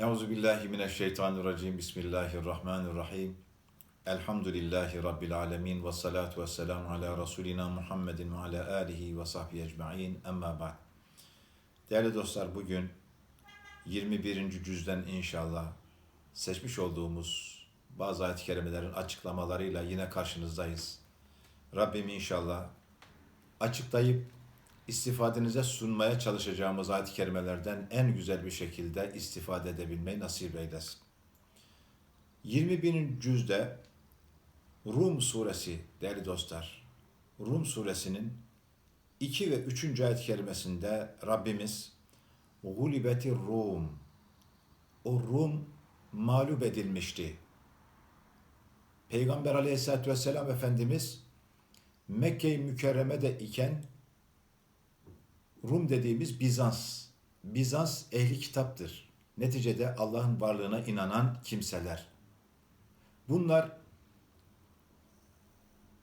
Euzu billahi mineşşeytanirracim. Bismillahirrahmanirrahim. Elhamdülillahi rabbil alamin ve salatu vesselam ala rasulina Muhammedin ve ala alihi ve sahbihi ecmaîn. Emma ba'd. Değerli dostlar bugün 21. cüzden inşallah seçmiş olduğumuz bazı ayet-i kerimelerin açıklamalarıyla yine karşınızdayız. Rabbim inşallah açıklayıp istifadenize sunmaya çalışacağımız ayet-i kerimelerden en güzel bir şekilde istifade edebilmeyi nasip eylesin. 21. cüzde Rum suresi değerli dostlar. Rum suresinin 2 ve 3. ayet-i kerimesinde Rabbimiz Gulibeti Rum o Rum mağlup edilmişti. Peygamber aleyhissalatü vesselam Efendimiz Mekke-i Mükerreme'de iken Rum dediğimiz Bizans. Bizans ehli kitaptır. Neticede Allah'ın varlığına inanan kimseler. Bunlar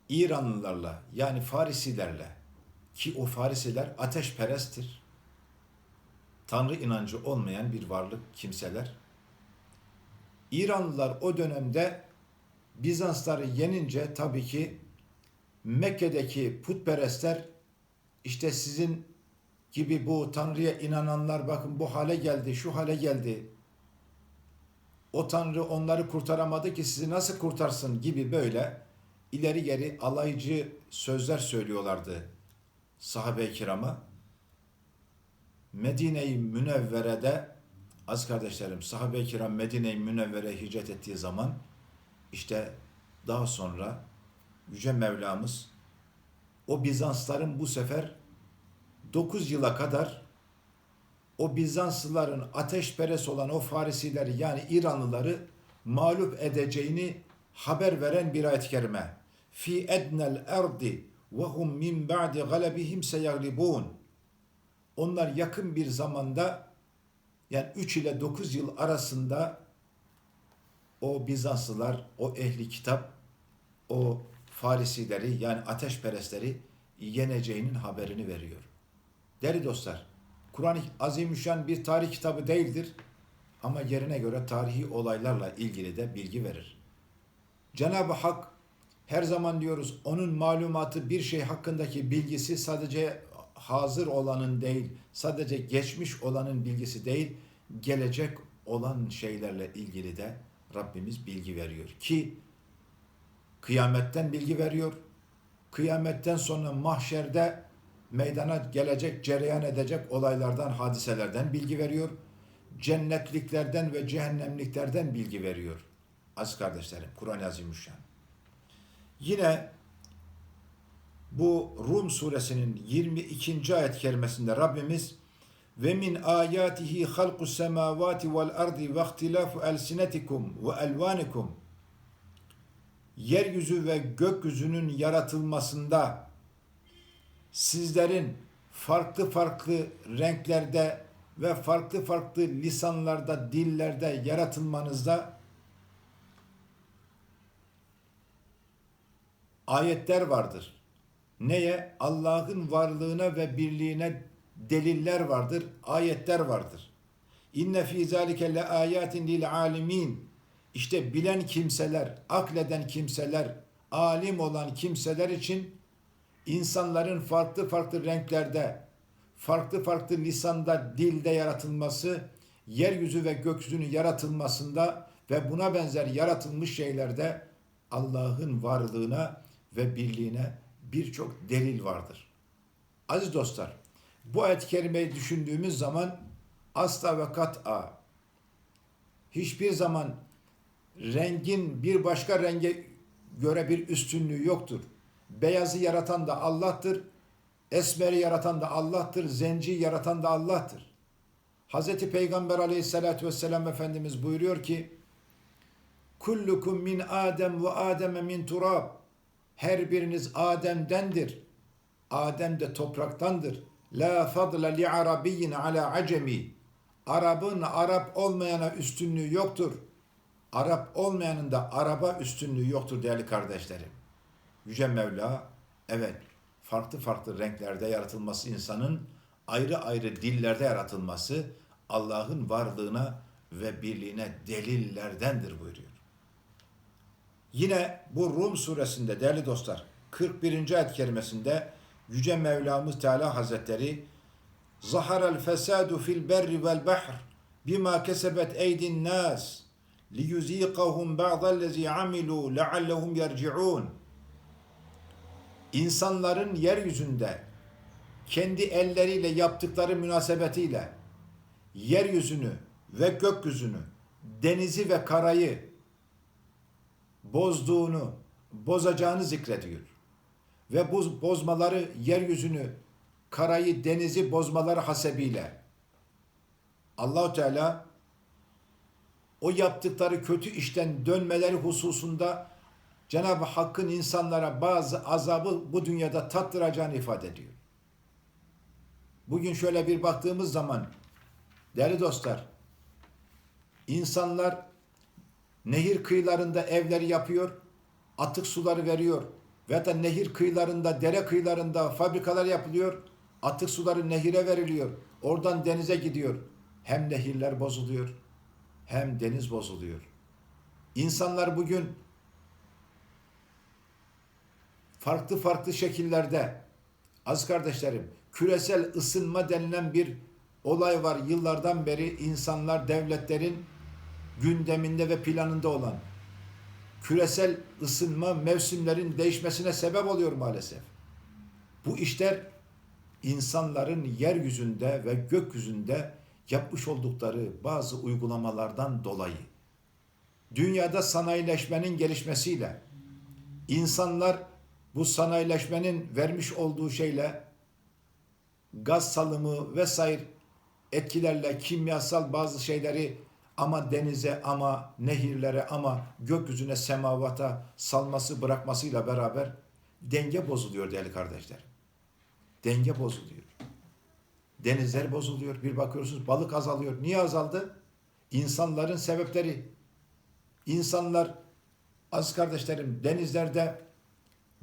İranlılarla yani Farisilerle ki o Farisiler ateşperesttir. Tanrı inancı olmayan bir varlık kimseler. İranlılar o dönemde Bizansları yenince tabii ki Mekke'deki putperestler işte sizin gibi bu Tanrı'ya inananlar bakın bu hale geldi, şu hale geldi. O Tanrı onları kurtaramadı ki sizi nasıl kurtarsın gibi böyle ileri geri alaycı sözler söylüyorlardı sahabe-i kirama. Medine-i Münevvere'de az kardeşlerim sahabe-i kiram Medine-i Münevvere hicret ettiği zaman işte daha sonra Yüce Mevlamız o Bizansların bu sefer 9 yıla kadar o Bizanslıların ateşperest olan o Farisileri yani İranlıları mağlup edeceğini haber veren bir ayet-i kerime. Fi ednel erdi ve hum min ba'di galebihim seyaglibun. Onlar yakın bir zamanda yani 3 ile 9 yıl arasında o Bizanslılar, o ehli kitap, o Farisileri yani ateşperestleri yeneceğinin haberini veriyor. Değerli dostlar, Kur'an-ı Azimüşşan bir tarih kitabı değildir ama yerine göre tarihi olaylarla ilgili de bilgi verir. Cenab-ı Hak her zaman diyoruz onun malumatı bir şey hakkındaki bilgisi sadece hazır olanın değil, sadece geçmiş olanın bilgisi değil, gelecek olan şeylerle ilgili de Rabbimiz bilgi veriyor ki kıyametten bilgi veriyor. Kıyametten sonra mahşerde meydana gelecek, cereyan edecek olaylardan, hadiselerden bilgi veriyor. Cennetliklerden ve cehennemliklerden bilgi veriyor. Az kardeşlerim, Kur'an-ı Azimüşşan. Yine bu Rum suresinin 22. ayet kerimesinde Rabbimiz ve min ayatihi halqus semavati vel ardi ve ihtilafu elsinetikum ve elvanikum yeryüzü ve gökyüzünün yaratılmasında sizlerin farklı farklı renklerde ve farklı farklı lisanlarda, dillerde yaratılmanızda ayetler vardır. Neye? Allah'ın varlığına ve birliğine deliller vardır, ayetler vardır. İnne fî zâlike le âyâtin lil âlimîn. İşte bilen kimseler, akleden kimseler, alim olan kimseler için insanların farklı farklı renklerde, farklı farklı lisanda, dilde yaratılması, yeryüzü ve gökyüzünün yaratılmasında ve buna benzer yaratılmış şeylerde Allah'ın varlığına ve birliğine birçok delil vardır. Aziz dostlar, bu ayet-i kerimeyi düşündüğümüz zaman asla ve kat'a hiçbir zaman rengin bir başka renge göre bir üstünlüğü yoktur. Beyazı yaratan da Allah'tır. Esmeri yaratan da Allah'tır. Zenci yaratan da Allah'tır. Hazreti Peygamber aleyhissalatü vesselam Efendimiz buyuruyor ki Kullukum min Adem ve Adem'e min turab. Her biriniz Adem'dendir. Adem de topraktandır. La fadla li arabiyyin ala acemi. Arap'ın Arap olmayana üstünlüğü yoktur. Arap olmayanın da araba üstünlüğü yoktur değerli kardeşlerim. Yüce Mevla evet farklı farklı renklerde yaratılması insanın ayrı ayrı dillerde yaratılması Allah'ın varlığına ve birliğine delillerdendir buyuruyor. Yine bu Rum suresinde değerli dostlar 41. ayet kerimesinde Yüce Mevlamız Teala Hazretleri Zaharal fesadu fil berri vel bahr bima kesebet eydin nas liyuziqahum ba'dallezi amilu leallehum yerciun İnsanların yeryüzünde kendi elleriyle yaptıkları münasebetiyle yeryüzünü ve gökyüzünü, denizi ve karayı bozduğunu, bozacağını zikrediyor. Ve bu bozmaları yeryüzünü, karayı, denizi bozmaları hasebiyle Allahu Teala o yaptıkları kötü işten dönmeleri hususunda Cenab-ı Hakk'ın insanlara bazı azabı bu dünyada tattıracağını ifade ediyor. Bugün şöyle bir baktığımız zaman değerli dostlar insanlar nehir kıyılarında evleri yapıyor, atık suları veriyor veya da nehir kıyılarında, dere kıyılarında fabrikalar yapılıyor, atık suları nehire veriliyor. Oradan denize gidiyor. Hem nehirler bozuluyor, hem deniz bozuluyor. İnsanlar bugün farklı farklı şekillerde. Az kardeşlerim küresel ısınma denilen bir olay var. Yıllardan beri insanlar devletlerin gündeminde ve planında olan küresel ısınma mevsimlerin değişmesine sebep oluyor maalesef. Bu işler insanların yeryüzünde ve gökyüzünde yapmış oldukları bazı uygulamalardan dolayı. Dünyada sanayileşmenin gelişmesiyle insanlar bu sanayileşmenin vermiş olduğu şeyle gaz salımı vesaire etkilerle kimyasal bazı şeyleri ama denize ama nehirlere ama gökyüzüne semavata salması bırakmasıyla beraber denge bozuluyor değerli kardeşler. Denge bozuluyor. Denizler bozuluyor. Bir bakıyorsunuz balık azalıyor. Niye azaldı? İnsanların sebepleri. İnsanlar az kardeşlerim denizlerde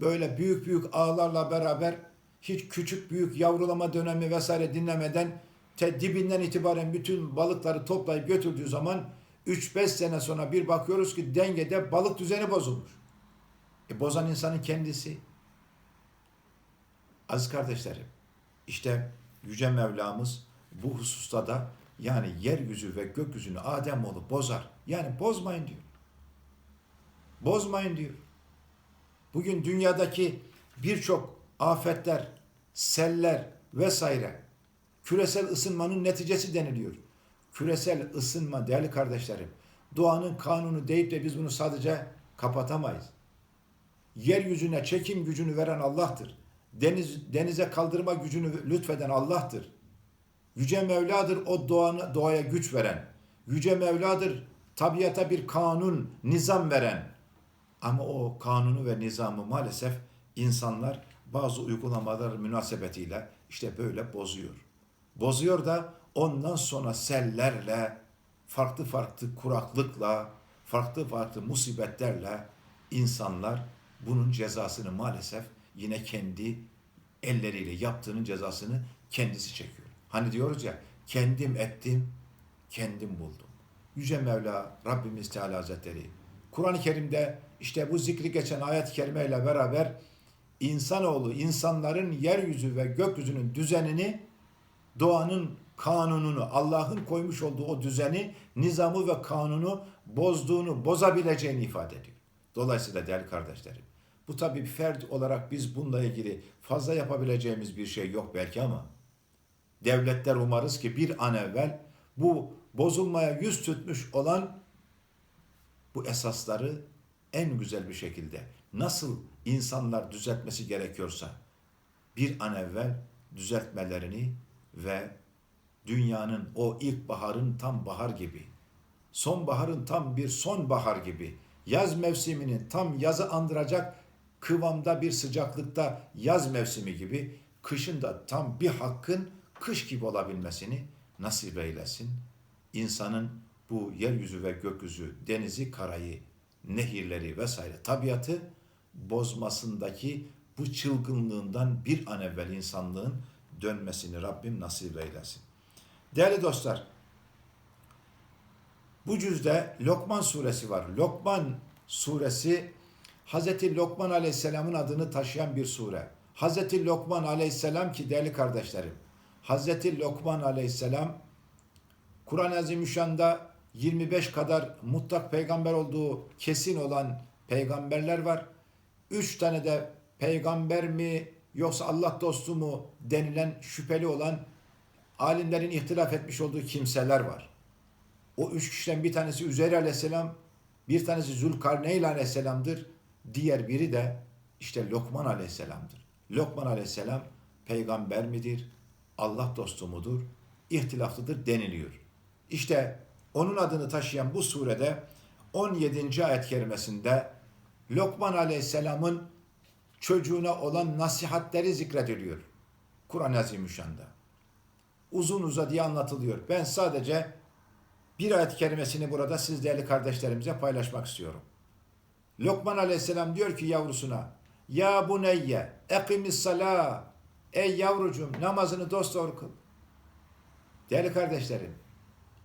böyle büyük büyük ağlarla beraber hiç küçük büyük yavrulama dönemi vesaire dinlemeden te dibinden itibaren bütün balıkları toplayıp götürdüğü zaman 3-5 sene sonra bir bakıyoruz ki dengede balık düzeni bozulmuş. E bozan insanın kendisi. Aziz kardeşlerim, işte Yüce Mevlamız bu hususta da yani yeryüzü ve gökyüzünü Ademoğlu bozar. Yani bozmayın diyor. Bozmayın diyor. Bugün dünyadaki birçok afetler, seller vesaire küresel ısınmanın neticesi deniliyor. Küresel ısınma değerli kardeşlerim, doğanın kanunu deyip de biz bunu sadece kapatamayız. Yeryüzüne çekim gücünü veren Allah'tır. Deniz, denize kaldırma gücünü lütfeden Allah'tır. Yüce Mevla'dır o doğanı, doğaya güç veren. Yüce Mevla'dır tabiata bir kanun, nizam veren. Ama o kanunu ve nizamı maalesef insanlar bazı uygulamalar münasebetiyle işte böyle bozuyor. Bozuyor da ondan sonra sellerle, farklı farklı kuraklıkla, farklı farklı musibetlerle insanlar bunun cezasını maalesef yine kendi elleriyle yaptığının cezasını kendisi çekiyor. Hani diyoruz ya kendim ettim, kendim buldum. Yüce Mevla Rabbimiz Teala Hazretleri Kur'an-ı Kerim'de işte bu zikri geçen ayet-i kerimeyle beraber insanoğlu, insanların yeryüzü ve gökyüzünün düzenini, doğanın kanununu, Allah'ın koymuş olduğu o düzeni, nizamı ve kanunu bozduğunu, bozabileceğini ifade ediyor. Dolayısıyla değerli kardeşlerim, bu tabi bir fert olarak biz bununla ilgili fazla yapabileceğimiz bir şey yok belki ama devletler umarız ki bir an evvel bu bozulmaya yüz tutmuş olan bu esasları en güzel bir şekilde nasıl insanlar düzeltmesi gerekiyorsa bir an evvel düzeltmelerini ve dünyanın o ilk baharın tam bahar gibi, sonbaharın tam bir sonbahar gibi, yaz mevsiminin tam yazı andıracak kıvamda bir sıcaklıkta yaz mevsimi gibi, kışın da tam bir hakkın kış gibi olabilmesini nasip eylesin. İnsanın bu yeryüzü ve gökyüzü, denizi, karayı, nehirleri vesaire tabiatı bozmasındaki bu çılgınlığından bir an evvel insanlığın dönmesini Rabbim nasip eylesin. Değerli dostlar, Bu cüzde Lokman suresi var. Lokman suresi Hazreti Lokman Aleyhisselam'ın adını taşıyan bir sure. Hazreti Lokman Aleyhisselam ki değerli kardeşlerim, Hazreti Lokman Aleyhisselam Kur'an-ı Azimüşşan'da 25 kadar mutlak peygamber olduğu kesin olan peygamberler var. 3 tane de peygamber mi yoksa Allah dostu mu denilen şüpheli olan alimlerin ihtilaf etmiş olduğu kimseler var. O üç kişiden bir tanesi Üzeyr aleyhisselam, bir tanesi Zülkarneyn aleyhisselamdır. Diğer biri de işte Lokman aleyhisselamdır. Lokman aleyhisselam peygamber midir? Allah dostu mudur? İhtilaflıdır deniliyor. İşte onun adını taşıyan bu surede 17. ayet kerimesinde Lokman aleyhisselamın çocuğuna olan nasihatleri zikrediliyor. Kur'an-ı Azimüşşan'da. Uzun uzadıya anlatılıyor. Ben sadece bir ayet kerimesini burada siz değerli kardeşlerimize paylaşmak istiyorum. Lokman aleyhisselam diyor ki yavrusuna Ya buneyye ekimis salâ Ey yavrucuğum namazını dosdoğru kıl. Değerli kardeşlerim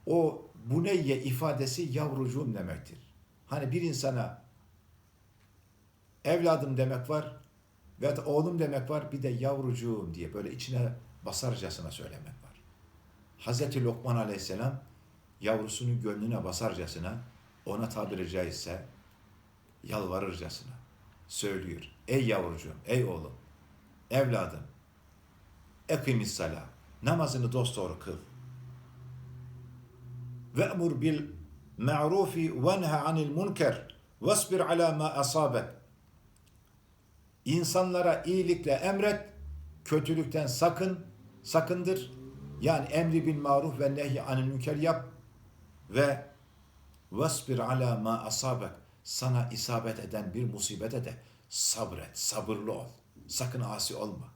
o buneyye ifadesi yavrucuğum demektir. Hani bir insana evladım demek var ve oğlum demek var bir de yavrucuğum diye böyle içine basarcasına söylemek var. Hazreti Lokman aleyhisselam yavrusunun gönlüne basarcasına ona tabiri caizse yalvarırcasına söylüyor. Ey yavrucuğum, ey oğlum, evladım, ekimis sala, namazını dosdoğru kıl. Ve'mur bil ma'rufi ve nha anil munker vesbir ala ma asabek. İnsanlara iyilikle emret, kötülükten sakın, sakındır. Yani emri bil maruf ve nehy anil münker yap ve vesbir ala ma asabek. Sana isabet eden bir musibete de sabret, sabırlı ol. Sakın asi olma.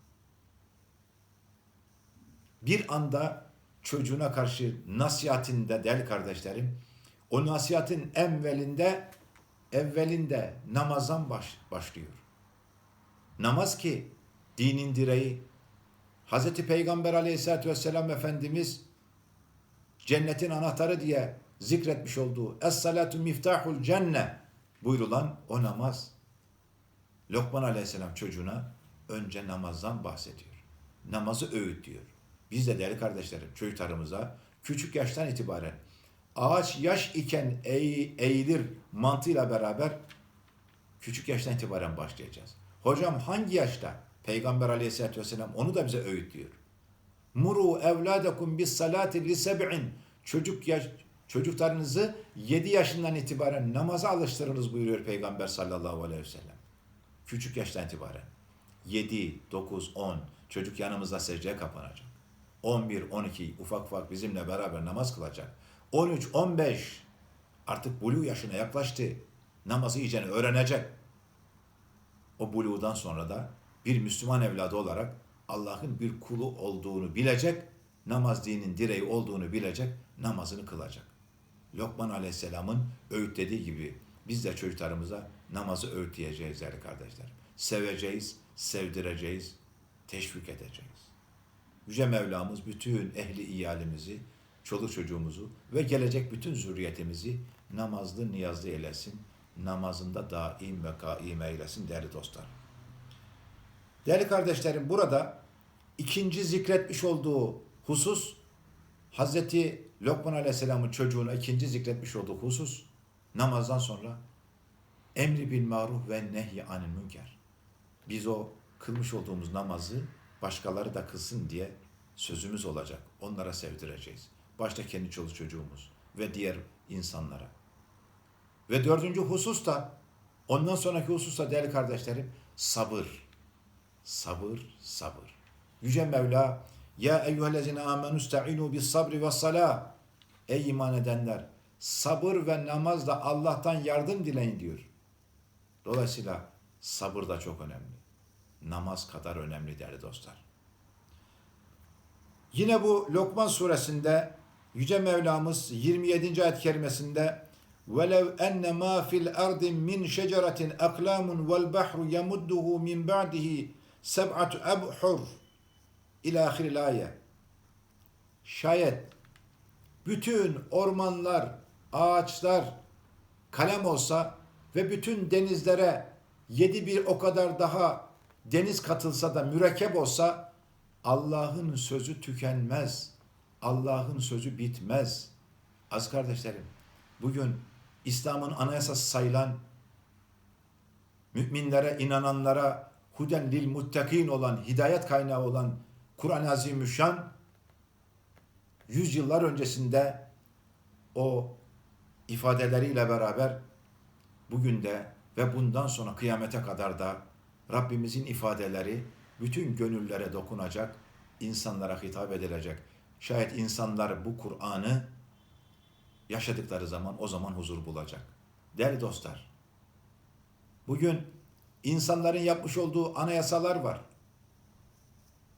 Bir anda çocuğuna karşı nasihatinde değerli kardeşlerim, o nasihatin evvelinde evvelinde namazdan baş, başlıyor. Namaz ki dinin direği. Hazreti Peygamber aleyhissalatü vesselam Efendimiz cennetin anahtarı diye zikretmiş olduğu Es-salatu miftahul cenne buyurulan o namaz. Lokman aleyhisselam çocuğuna önce namazdan bahsediyor. Namazı öğütlüyor. Biz de değerli kardeşlerim çocuklarımıza küçük yaştan itibaren ağaç yaş iken eğ, eğilir mantığıyla beraber küçük yaştan itibaren başlayacağız. Hocam hangi yaşta? Peygamber aleyhissalatü vesselam onu da bize öğütlüyor. Muru evladekum bis salati li seb'in. Çocuk yaş, çocuklarınızı 7 yaşından itibaren namaza alıştırınız buyuruyor Peygamber sallallahu aleyhi ve sellem. Küçük yaştan itibaren. 7, 9, 10 çocuk yanımızda secdeye kapanacak. 11, 12 ufak ufak bizimle beraber namaz kılacak. 13, 15 artık buluğ yaşına yaklaştı. Namazı iyicene öğrenecek. O buluğdan sonra da bir Müslüman evladı olarak Allah'ın bir kulu olduğunu bilecek, namaz dinin direği olduğunu bilecek, namazını kılacak. Lokman Aleyhisselam'ın öğütlediği gibi biz de çocuklarımıza namazı öğütleyeceğiz değerli kardeşler. Seveceğiz, sevdireceğiz, teşvik edeceğiz. Yüce Mevlamız bütün ehli iyalimizi, çoluk çocuğumuzu ve gelecek bütün zürriyetimizi namazlı niyazlı eylesin. Namazında daim ve kaim eylesin değerli dostlar. Değerli kardeşlerim burada ikinci zikretmiş olduğu husus Hazreti Lokman Aleyhisselam'ın çocuğuna ikinci zikretmiş olduğu husus namazdan sonra emri bil maruf ve nehy anil münker. Biz o kılmış olduğumuz namazı başkaları da kılsın diye sözümüz olacak. Onlara sevdireceğiz. Başta kendi çoluk çocuğumuz ve diğer insanlara. Ve dördüncü husus da ondan sonraki husus da değerli kardeşlerim sabır. Sabır, sabır. Yüce Mevla ya eyyühellezine amenu sta'inu bis sabri ve salah. Ey iman edenler sabır ve namazla Allah'tan yardım dileyin diyor. Dolayısıyla sabır da çok önemli Namaz kadar önemli değerli dostlar. Yine bu Lokman suresinde Yüce Mevlamız 27. ayet kerimesinde وَلَوْ اَنَّ مَا فِي الْاَرْضِ مِنْ شَجَرَةٍ اَقْلَامٌ وَالْبَحْرُ يَمُدُّهُ مِنْ بَعْدِهِ سَبْعَةُ اَبْحُرٍ İlâ ahiril ayet. Şayet bütün ormanlar ağaçlar kalem olsa ve bütün denizlere yedi bir o kadar daha deniz katılsa da mürekkep olsa Allah'ın sözü tükenmez. Allah'ın sözü bitmez. Az kardeşlerim, bugün İslam'ın anayasası sayılan müminlere, inananlara huden lil muttakin olan, hidayet kaynağı olan Kur'an-ı Azimüşşan yüzyıllar öncesinde o ifadeleriyle beraber bugün de ve bundan sonra kıyamete kadar da Rabbimizin ifadeleri bütün gönüllere dokunacak, insanlara hitap edilecek. Şayet insanlar bu Kur'an'ı yaşadıkları zaman o zaman huzur bulacak. Değerli dostlar, bugün insanların yapmış olduğu anayasalar var.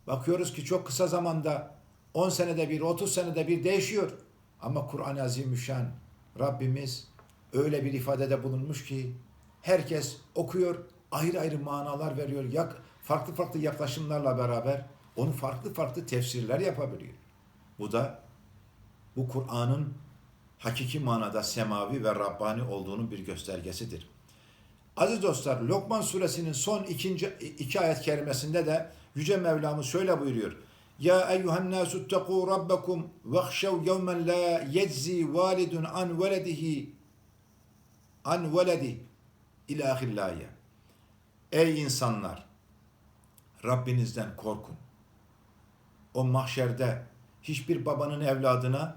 Bakıyoruz ki çok kısa zamanda 10 senede bir, 30 senede bir değişiyor. Ama Kur'an-ı Azimüşşan Rabbimiz öyle bir ifadede bulunmuş ki herkes okuyor, ayrı ayrı manalar veriyor. Yak, farklı farklı yaklaşımlarla beraber onu farklı farklı tefsirler yapabiliyor. Bu da bu Kur'an'ın hakiki manada semavi ve Rabbani olduğunun bir göstergesidir. Aziz dostlar, Lokman suresinin son ikinci iki ayet kerimesinde de Yüce Mevlamız şöyle buyuruyor. Ya eyyuhen nasu ttekû rabbekum vehşev yevmen la yeczi validun an veledihi an veledi ilahillâye. Ey insanlar! Rabbinizden korkun. O mahşerde hiçbir babanın evladına,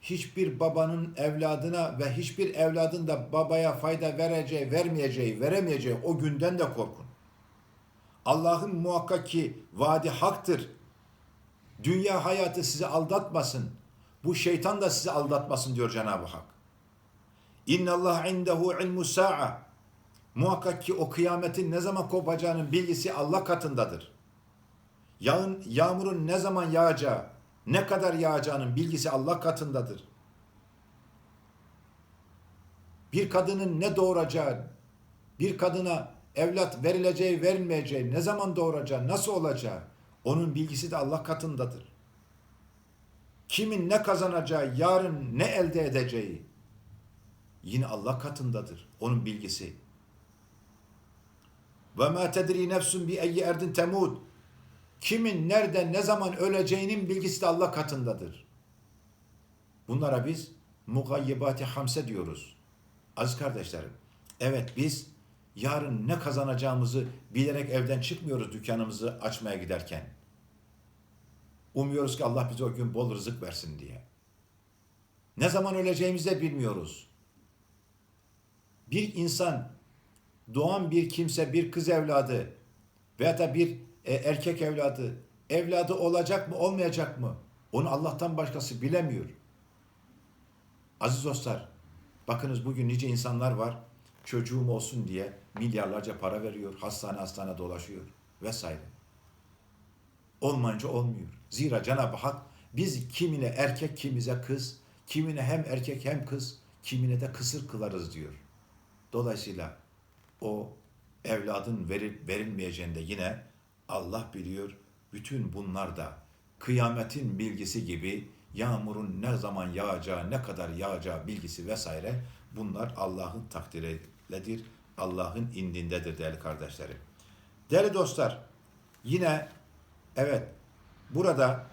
hiçbir babanın evladına ve hiçbir evladın da babaya fayda vereceği, vermeyeceği, veremeyeceği o günden de korkun. Allah'ın muhakkak ki vaadi haktır. Dünya hayatı sizi aldatmasın. Bu şeytan da sizi aldatmasın diyor Cenab-ı Hak. İnna Allah indehu ilmu sa'a. Muhakkak ki o kıyametin ne zaman kopacağının bilgisi Allah katındadır. Yağın, yağmurun ne zaman yağacağı, ne kadar yağacağının bilgisi Allah katındadır. Bir kadının ne doğuracağı, bir kadına evlat verileceği, verilmeyeceği, ne zaman doğuracağı, nasıl olacağı, onun bilgisi de Allah katındadır. Kimin ne kazanacağı, yarın ne elde edeceği yine Allah katındadır. Onun bilgisi. Ve ma tedri nefsun bi eyyi erdin temud. Kimin nerede ne zaman öleceğinin bilgisi de Allah katındadır. Bunlara biz mugayyibati hamse diyoruz. Aziz kardeşlerim, evet biz yarın ne kazanacağımızı bilerek evden çıkmıyoruz dükkanımızı açmaya giderken. Umuyoruz ki Allah bize o gün bol rızık versin diye. Ne zaman öleceğimizi de bilmiyoruz. Bir insan, doğan bir kimse, bir kız evladı veya da bir e, erkek evladı, evladı olacak mı, olmayacak mı? Onu Allah'tan başkası bilemiyor. Aziz dostlar, bakınız bugün nice insanlar var, çocuğum olsun diye milyarlarca para veriyor, hastane hastane dolaşıyor vesaire. Olmayınca olmuyor. Zira Cenab-ı Hak biz kimine erkek, kimize kız, kimine hem erkek hem kız, kimine de kısır kılarız diyor. Dolayısıyla o evladın verip verilmeyeceğini de yine Allah biliyor. Bütün bunlar da kıyametin bilgisi gibi yağmurun ne zaman yağacağı, ne kadar yağacağı bilgisi vesaire bunlar Allah'ın takdiriyledir. Allah'ın indindedir değerli kardeşlerim. Değerli dostlar, yine evet burada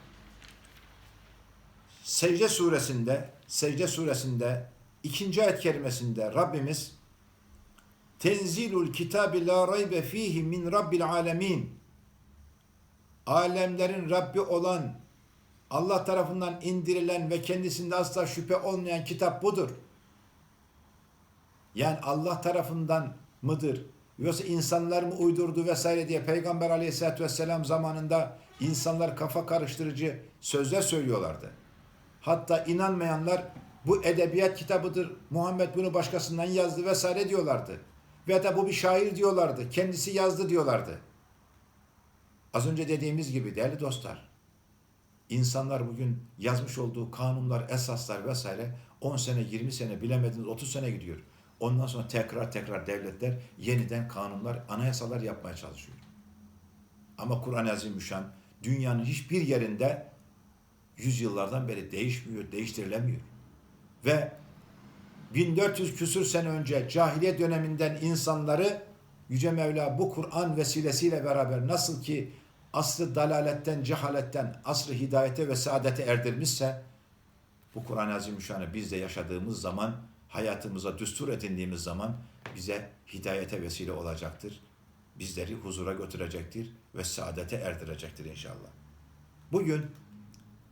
Secde suresinde Secde suresinde ikinci ayet kerimesinde Rabbimiz Tenzilul kitabi la raybe fihi min rabbil alemin alemlerin Rabbi olan Allah tarafından indirilen ve kendisinde asla şüphe olmayan kitap budur. Yani Allah tarafından mıdır? Yoksa insanlar mı uydurdu vesaire diye Peygamber aleyhissalatü vesselam zamanında insanlar kafa karıştırıcı sözler söylüyorlardı. Hatta inanmayanlar bu edebiyat kitabıdır. Muhammed bunu başkasından yazdı vesaire diyorlardı. Veya da bu bir şair diyorlardı. Kendisi yazdı diyorlardı. Az önce dediğimiz gibi değerli dostlar, insanlar bugün yazmış olduğu kanunlar, esaslar vesaire 10 sene, 20 sene bilemediniz 30 sene gidiyor. Ondan sonra tekrar tekrar devletler yeniden kanunlar, anayasalar yapmaya çalışıyor. Ama Kur'an-ı Azimüşşan dünyanın hiçbir yerinde yüzyıllardan beri değişmiyor, değiştirilemiyor. Ve 1400 küsür sene önce cahiliye döneminden insanları Yüce Mevla bu Kur'an vesilesiyle beraber nasıl ki asrı dalaletten, cehaletten asrı hidayete ve saadete erdirmişse bu Kur'an-ı Azimüşşan'ı biz de yaşadığımız zaman, hayatımıza düstur edindiğimiz zaman bize hidayete vesile olacaktır. Bizleri huzura götürecektir ve saadete erdirecektir inşallah. Bugün